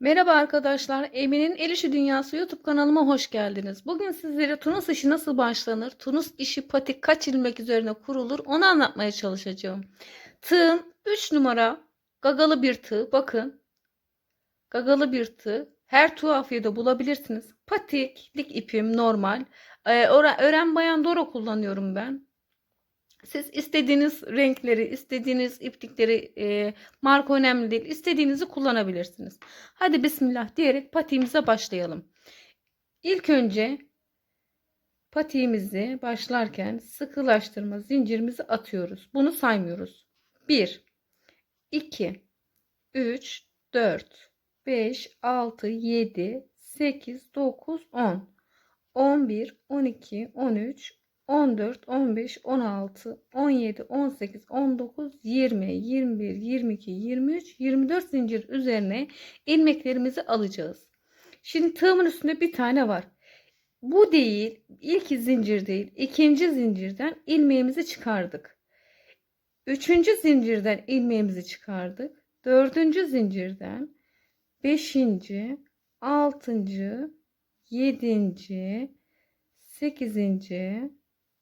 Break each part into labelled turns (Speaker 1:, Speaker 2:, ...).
Speaker 1: Merhaba arkadaşlar, Emin'in El İşi Dünyası YouTube kanalıma hoş geldiniz. Bugün sizlere Tunus işi nasıl başlanır, Tunus işi patik kaç ilmek üzerine kurulur onu anlatmaya çalışacağım. Tığım 3 numara gagalı bir tığ, bakın. Gagalı bir tığ, her tuhafiyede bulabilirsiniz. Patiklik ipim normal. Ee, ören bayan doro kullanıyorum ben. Siz istediğiniz renkleri, istediğiniz iplikleri, e, marka önemli değil. İstediğinizi kullanabilirsiniz. Hadi bismillah diyerek patiğimize başlayalım. İlk önce patiğimizi başlarken sıkılaştırma zincirimizi atıyoruz. Bunu saymıyoruz. 1 2 3 4 5 6 7 8 9 10 11 12 13 14, 15, 16, 17, 18, 19, 20, 21, 22, 23, 24 zincir üzerine ilmeklerimizi alacağız. Şimdi tığımın üstünde bir tane var. Bu değil, ilk zincir değil, ikinci zincirden ilmeğimizi çıkardık. Üçüncü zincirden ilmeğimizi çıkardık. Dördüncü zincirden, beşinci, altıncı, yedinci, sekizinci,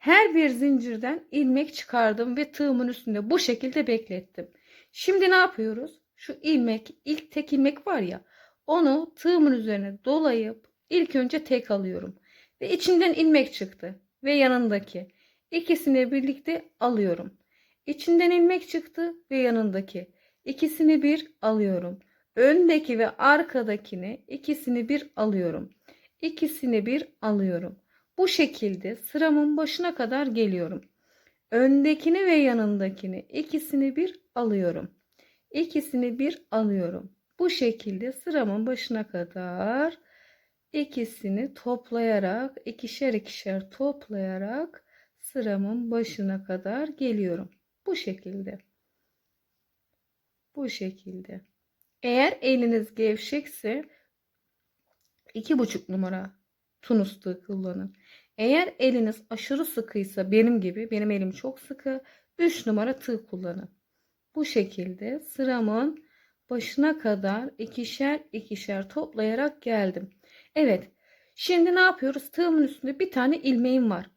Speaker 1: Her bir zincirden ilmek çıkardım ve tığımın üstünde bu şekilde beklettim. Şimdi ne yapıyoruz? Şu ilmek, ilk tek ilmek var ya, onu tığımın üzerine dolayıp ilk önce tek alıyorum ve içinden ilmek çıktı ve yanındaki İkisini birlikte alıyorum. İçinden ilmek çıktı ve yanındaki İkisini bir alıyorum. Öndeki ve arkadakini ikisini bir alıyorum. İkisini bir alıyorum. Bu şekilde sıramın başına kadar geliyorum. Öndekini ve yanındakini ikisini bir alıyorum. İkisini bir alıyorum. Bu şekilde sıramın başına kadar ikisini toplayarak ikişer ikişer toplayarak sıramın başına kadar geliyorum. Bu şekilde. Bu şekilde. Eğer eliniz gevşekse iki buçuk numara tunusluğu kullanın. Eğer eliniz aşırı sıkıysa benim gibi benim elim çok sıkı 3 numara tığ kullanın. Bu şekilde sıramın başına kadar ikişer ikişer toplayarak geldim. Evet şimdi ne yapıyoruz? Tığımın üstünde bir tane ilmeğim var.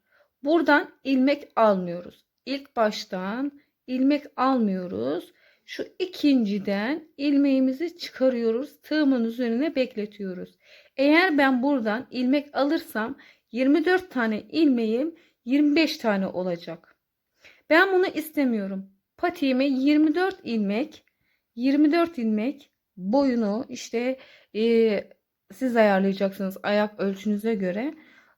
Speaker 1: Buradan ilmek almıyoruz. İlk baştan ilmek almıyoruz. Şu ikinciden ilmeğimizi çıkarıyoruz. Tığımın üzerine bekletiyoruz. Eğer ben buradan ilmek alırsam 24 tane ilmeğim 25 tane olacak. Ben bunu istemiyorum. Patiğime 24 ilmek 24 ilmek boyunu işte e, siz ayarlayacaksınız ayak ölçünüze göre.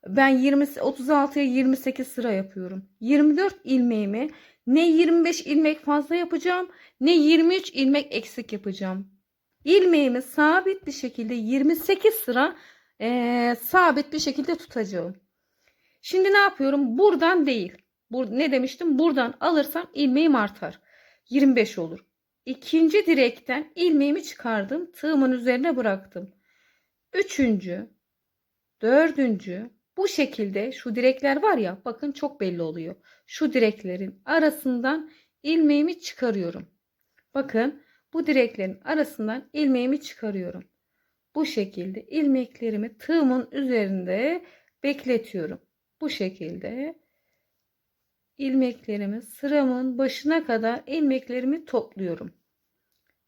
Speaker 1: Ben 20 36'ya 28 sıra yapıyorum. 24 ilmeğimi ne 25 ilmek fazla yapacağım ne 23 ilmek eksik yapacağım. İlmeğimi sabit bir şekilde 28 sıra e, sabit bir şekilde tutacağım. Şimdi ne yapıyorum? Buradan değil. Bur ne demiştim? Buradan alırsam ilmeğim artar. 25 olur. İkinci direkten ilmeğimi çıkardım. Tığımın üzerine bıraktım. Üçüncü, dördüncü bu şekilde şu direkler var ya bakın çok belli oluyor. Şu direklerin arasından ilmeğimi çıkarıyorum. Bakın bu direklerin arasından ilmeğimi çıkarıyorum bu şekilde ilmeklerimi tığımın üzerinde bekletiyorum. Bu şekilde ilmeklerimi sıramın başına kadar ilmeklerimi topluyorum.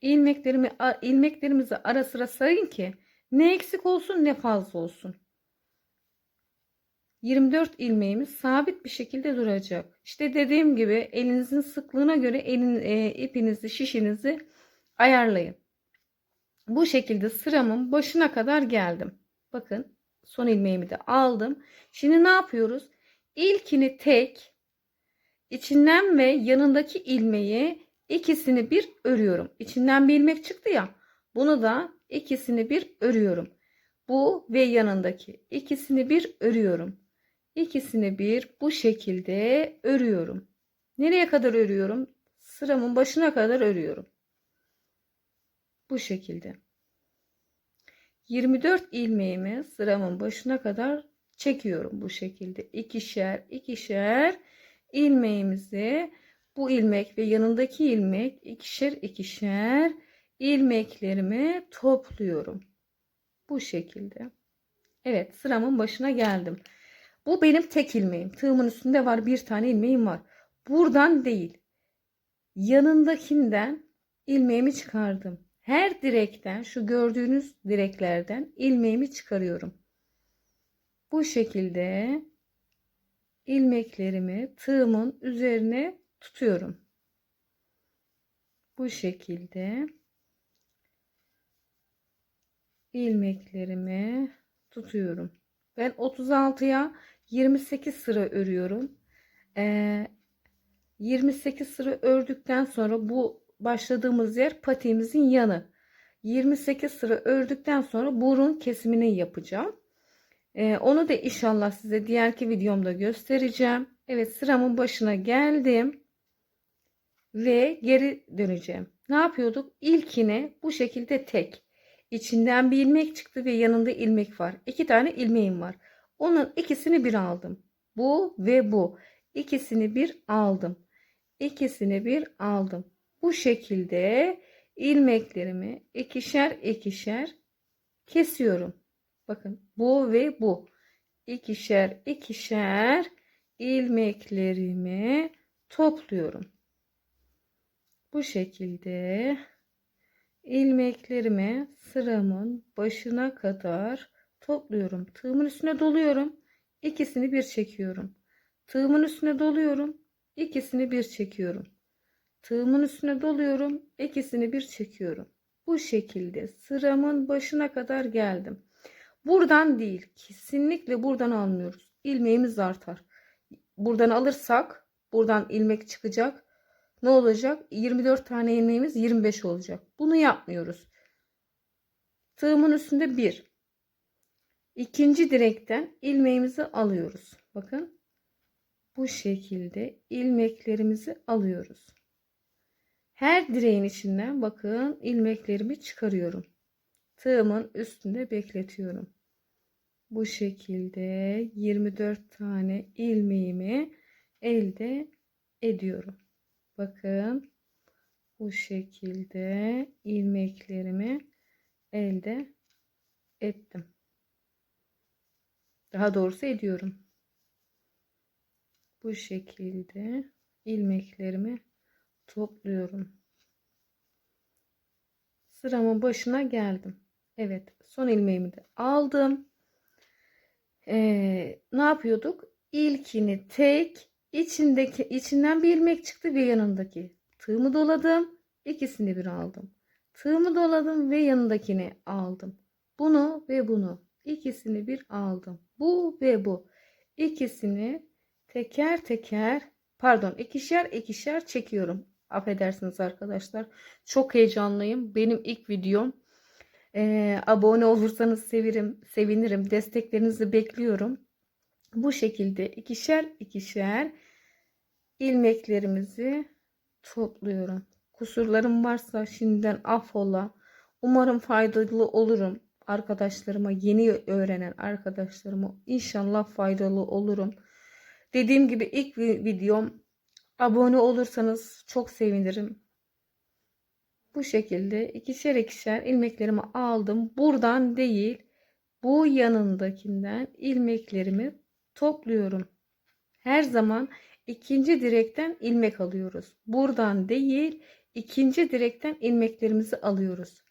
Speaker 1: İlmeklerimi ilmeklerimizi ara sıra sayın ki ne eksik olsun ne fazla olsun. 24 ilmeğimiz sabit bir şekilde duracak. İşte dediğim gibi elinizin sıklığına göre elin e, ipinizi, şişinizi ayarlayın bu şekilde sıramın başına kadar geldim. Bakın son ilmeğimi de aldım. Şimdi ne yapıyoruz? İlkini tek içinden ve yanındaki ilmeği ikisini bir örüyorum. İçinden bir ilmek çıktı ya. Bunu da ikisini bir örüyorum. Bu ve yanındaki ikisini bir örüyorum. İkisini bir bu şekilde örüyorum. Nereye kadar örüyorum? Sıramın başına kadar örüyorum bu şekilde. 24 ilmeğimi sıramın başına kadar çekiyorum bu şekilde. İkişer, ikişer ilmeğimizi bu ilmek ve yanındaki ilmek ikişer ikişer ilmeklerimi topluyorum. Bu şekilde. Evet sıramın başına geldim. Bu benim tek ilmeğim. Tığımın üstünde var bir tane ilmeğim var. Buradan değil. Yanındakinden ilmeğimi çıkardım her direkten şu gördüğünüz direklerden ilmeğimi çıkarıyorum. Bu şekilde ilmeklerimi tığımın üzerine tutuyorum. Bu şekilde ilmeklerimi tutuyorum. Ben 36'ya 28 sıra örüyorum. Ee, 28 sıra ördükten sonra bu başladığımız yer patiğimizin yanı. 28 sıra ördükten sonra burun kesimini yapacağım. Ee, onu da inşallah size diğerki videomda göstereceğim. Evet sıramın başına geldim. Ve geri döneceğim. Ne yapıyorduk? İlkini bu şekilde tek. İçinden bir ilmek çıktı ve yanında ilmek var. İki tane ilmeğim var. Onun ikisini bir aldım. Bu ve bu. İkisini bir aldım. İkisini bir aldım bu şekilde ilmeklerimi ikişer ikişer kesiyorum. Bakın bu ve bu. ikişer ikişer ilmeklerimi topluyorum. Bu şekilde ilmeklerimi sıramın başına kadar topluyorum. Tığımın üstüne doluyorum. İkisini bir çekiyorum. Tığımın üstüne doluyorum. İkisini bir çekiyorum. Tığımın üstüne doluyorum. ikisini bir çekiyorum. Bu şekilde sıramın başına kadar geldim. Buradan değil. Kesinlikle buradan almıyoruz. İlmeğimiz artar. Buradan alırsak buradan ilmek çıkacak. Ne olacak? 24 tane ilmeğimiz 25 olacak. Bunu yapmıyoruz. Tığımın üstünde bir. İkinci direkten ilmeğimizi alıyoruz. Bakın bu şekilde ilmeklerimizi alıyoruz. Her direğin içinden bakın ilmeklerimi çıkarıyorum. Tığımın üstünde bekletiyorum. Bu şekilde 24 tane ilmeğimi elde ediyorum. Bakın bu şekilde ilmeklerimi elde ettim. Daha doğrusu ediyorum. Bu şekilde ilmeklerimi topluyorum. Sıramın başına geldim. Evet son ilmeğimi de aldım. Ee, ne yapıyorduk? İlkini tek içindeki içinden bir ilmek çıktı ve yanındaki tığımı doladım. İkisini bir aldım. Tığımı doladım ve yanındakini aldım. Bunu ve bunu İkisini bir aldım. Bu ve bu İkisini teker teker pardon ikişer ikişer çekiyorum. Affedersiniz arkadaşlar. Çok heyecanlıyım. Benim ilk videom. Ee, abone olursanız sevirim, sevinirim. Desteklerinizi bekliyorum. Bu şekilde ikişer ikişer ilmeklerimizi topluyorum. Kusurlarım varsa şimdiden affola. Umarım faydalı olurum arkadaşlarıma, yeni öğrenen arkadaşlarıma İnşallah faydalı olurum. Dediğim gibi ilk videom Abone olursanız çok sevinirim. Bu şekilde ikişer ikişer ilmeklerimi aldım. Buradan değil bu yanındakinden ilmeklerimi topluyorum. Her zaman ikinci direkten ilmek alıyoruz. Buradan değil ikinci direkten ilmeklerimizi alıyoruz.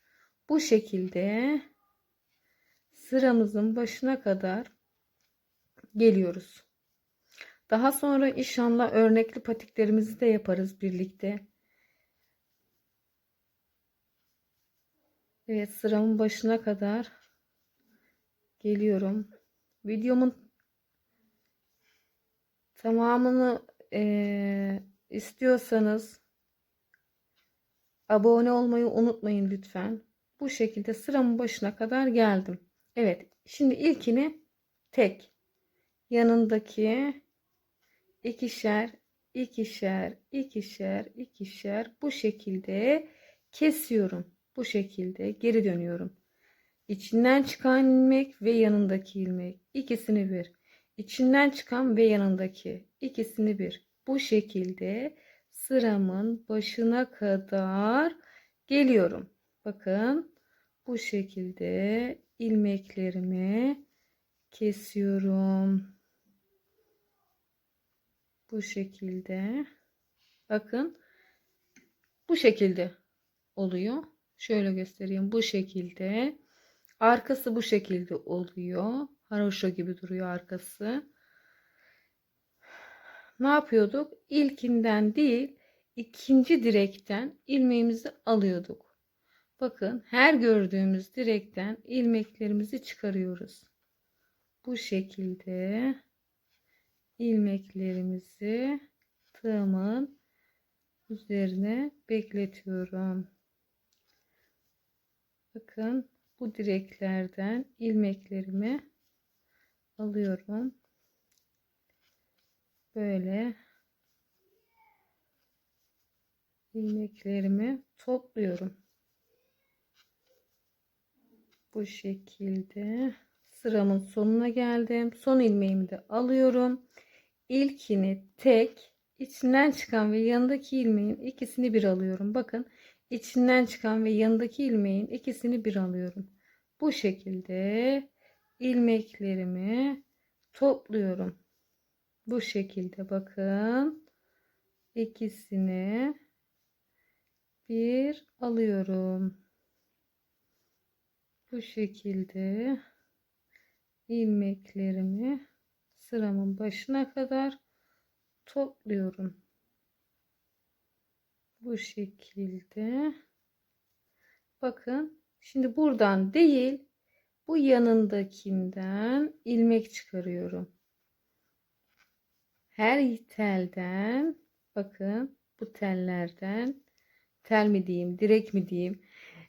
Speaker 1: Bu şekilde sıramızın başına kadar geliyoruz. Daha sonra inşallah örnekli patiklerimizi de yaparız birlikte. Evet sıramın başına kadar geliyorum. Videomun tamamını e, istiyorsanız abone olmayı unutmayın lütfen. Bu şekilde sıramın başına kadar geldim. Evet şimdi ilkini tek yanındaki ikişer, ikişer, ikişer, ikişer bu şekilde kesiyorum. Bu şekilde geri dönüyorum. İçinden çıkan ilmek ve yanındaki ilmek ikisini bir. İçinden çıkan ve yanındaki ikisini bir. Bu şekilde sıramın başına kadar geliyorum. Bakın bu şekilde ilmeklerimi kesiyorum bu şekilde bakın bu şekilde oluyor. Şöyle göstereyim. Bu şekilde. Arkası bu şekilde oluyor. Haroşa gibi duruyor arkası. Ne yapıyorduk? İlkinden değil, ikinci direkten ilmeğimizi alıyorduk. Bakın her gördüğümüz direkten ilmeklerimizi çıkarıyoruz. Bu şekilde ilmeklerimizi tığımın üzerine bekletiyorum. Bakın bu direklerden ilmeklerimi alıyorum. Böyle ilmeklerimi topluyorum. Bu şekilde sıramın sonuna geldim. Son ilmeğimi de alıyorum ilkini tek, içinden çıkan ve yanındaki ilmeğin ikisini bir alıyorum. Bakın içinden çıkan ve yanındaki ilmeğin ikisini bir alıyorum. Bu şekilde ilmeklerimi topluyorum. Bu şekilde bakın. ikisini bir alıyorum. Bu şekilde ilmeklerimi sıramın başına kadar topluyorum. Bu şekilde. Bakın şimdi buradan değil bu yanındakinden ilmek çıkarıyorum. Her telden bakın bu tellerden tel mi diyeyim direk mi diyeyim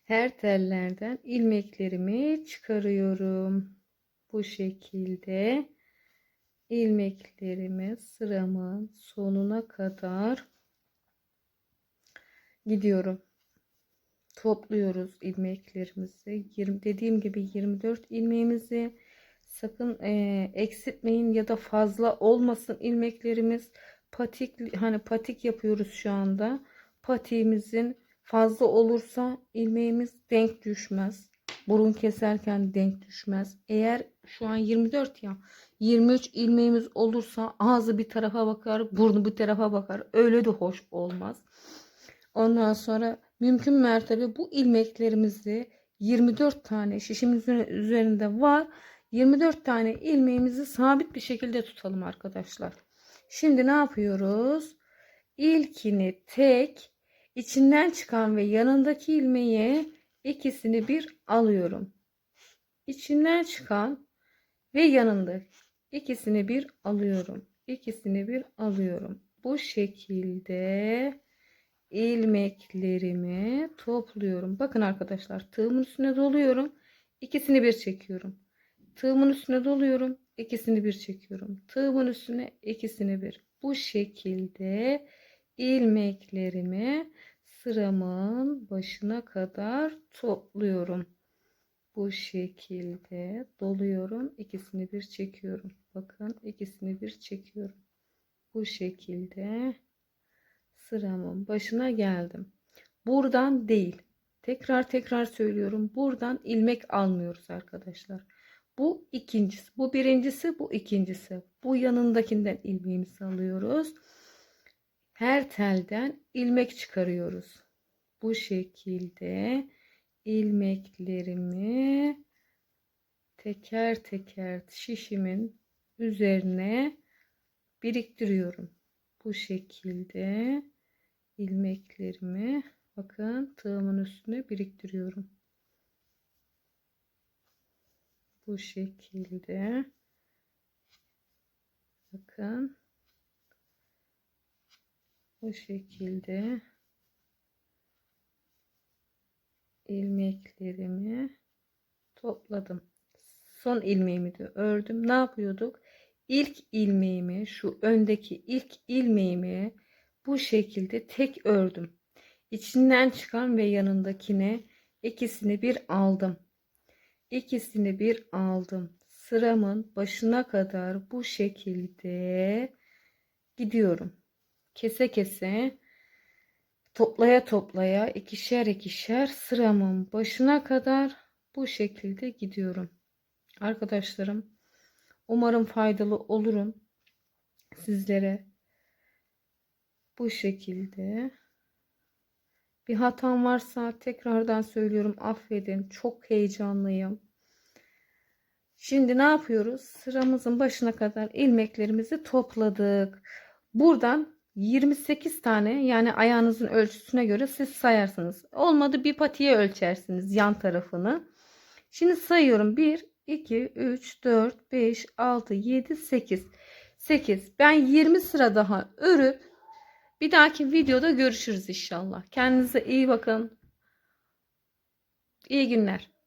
Speaker 1: her tellerden ilmeklerimi çıkarıyorum. Bu şekilde ilmeklerimi sıramın sonuna kadar gidiyorum. Topluyoruz ilmeklerimizi. 20, dediğim gibi 24 ilmeğimizi sakın e, eksiltmeyin ya da fazla olmasın ilmeklerimiz. Patik hani patik yapıyoruz şu anda. Patiğimizin fazla olursa ilmeğimiz denk düşmez. Burun keserken denk düşmez. Eğer şu an 24 ya 23 ilmeğimiz olursa ağzı bir tarafa bakar, burnu bir tarafa bakar. Öyle de hoş olmaz. Ondan sonra mümkün mertebe bu ilmeklerimizi 24 tane şişimizin üzerinde var. 24 tane ilmeğimizi sabit bir şekilde tutalım arkadaşlar. Şimdi ne yapıyoruz? İlkini tek içinden çıkan ve yanındaki ilmeği ikisini bir alıyorum. İçinden çıkan ve yanındaki ikisini bir alıyorum. İkisini bir alıyorum. Bu şekilde ilmeklerimi topluyorum. Bakın arkadaşlar tığımın üstüne doluyorum. İkisini bir çekiyorum. Tığımın üstüne doluyorum. İkisini bir çekiyorum. Tığımın üstüne ikisini bir. Bu şekilde ilmeklerimi sıramın başına kadar topluyorum. Bu şekilde doluyorum. ikisini bir çekiyorum. Bakın ikisini bir çekiyorum. Bu şekilde sıramın başına geldim. Buradan değil. Tekrar tekrar söylüyorum. Buradan ilmek almıyoruz arkadaşlar. Bu ikincisi. Bu birincisi. Bu ikincisi. Bu yanındakinden ilmeğimizi alıyoruz her telden ilmek çıkarıyoruz. Bu şekilde ilmeklerimi teker teker şişimin üzerine biriktiriyorum. Bu şekilde ilmeklerimi bakın tığımın üstüne biriktiriyorum. Bu şekilde bakın bu şekilde ilmeklerimi topladım. Son ilmeğimi de ördüm. Ne yapıyorduk? İlk ilmeğimi şu öndeki ilk ilmeğimi bu şekilde tek ördüm. İçinden çıkan ve yanındakine ikisini bir aldım. İkisini bir aldım. Sıramın başına kadar bu şekilde gidiyorum kese kese toplaya toplaya ikişer ikişer sıramın başına kadar bu şekilde gidiyorum. Arkadaşlarım umarım faydalı olurum sizlere. Bu şekilde bir hatam varsa tekrardan söylüyorum affedin. Çok heyecanlıyım. Şimdi ne yapıyoruz? Sıramızın başına kadar ilmeklerimizi topladık. Buradan 28 tane yani ayağınızın ölçüsüne göre siz sayarsınız. Olmadı bir patiye ölçersiniz yan tarafını. Şimdi sayıyorum 1, 2, 3, 4, 5, 6, 7, 8. 8. Ben 20 sıra daha örüp bir dahaki videoda görüşürüz inşallah. Kendinize iyi bakın. İyi günler.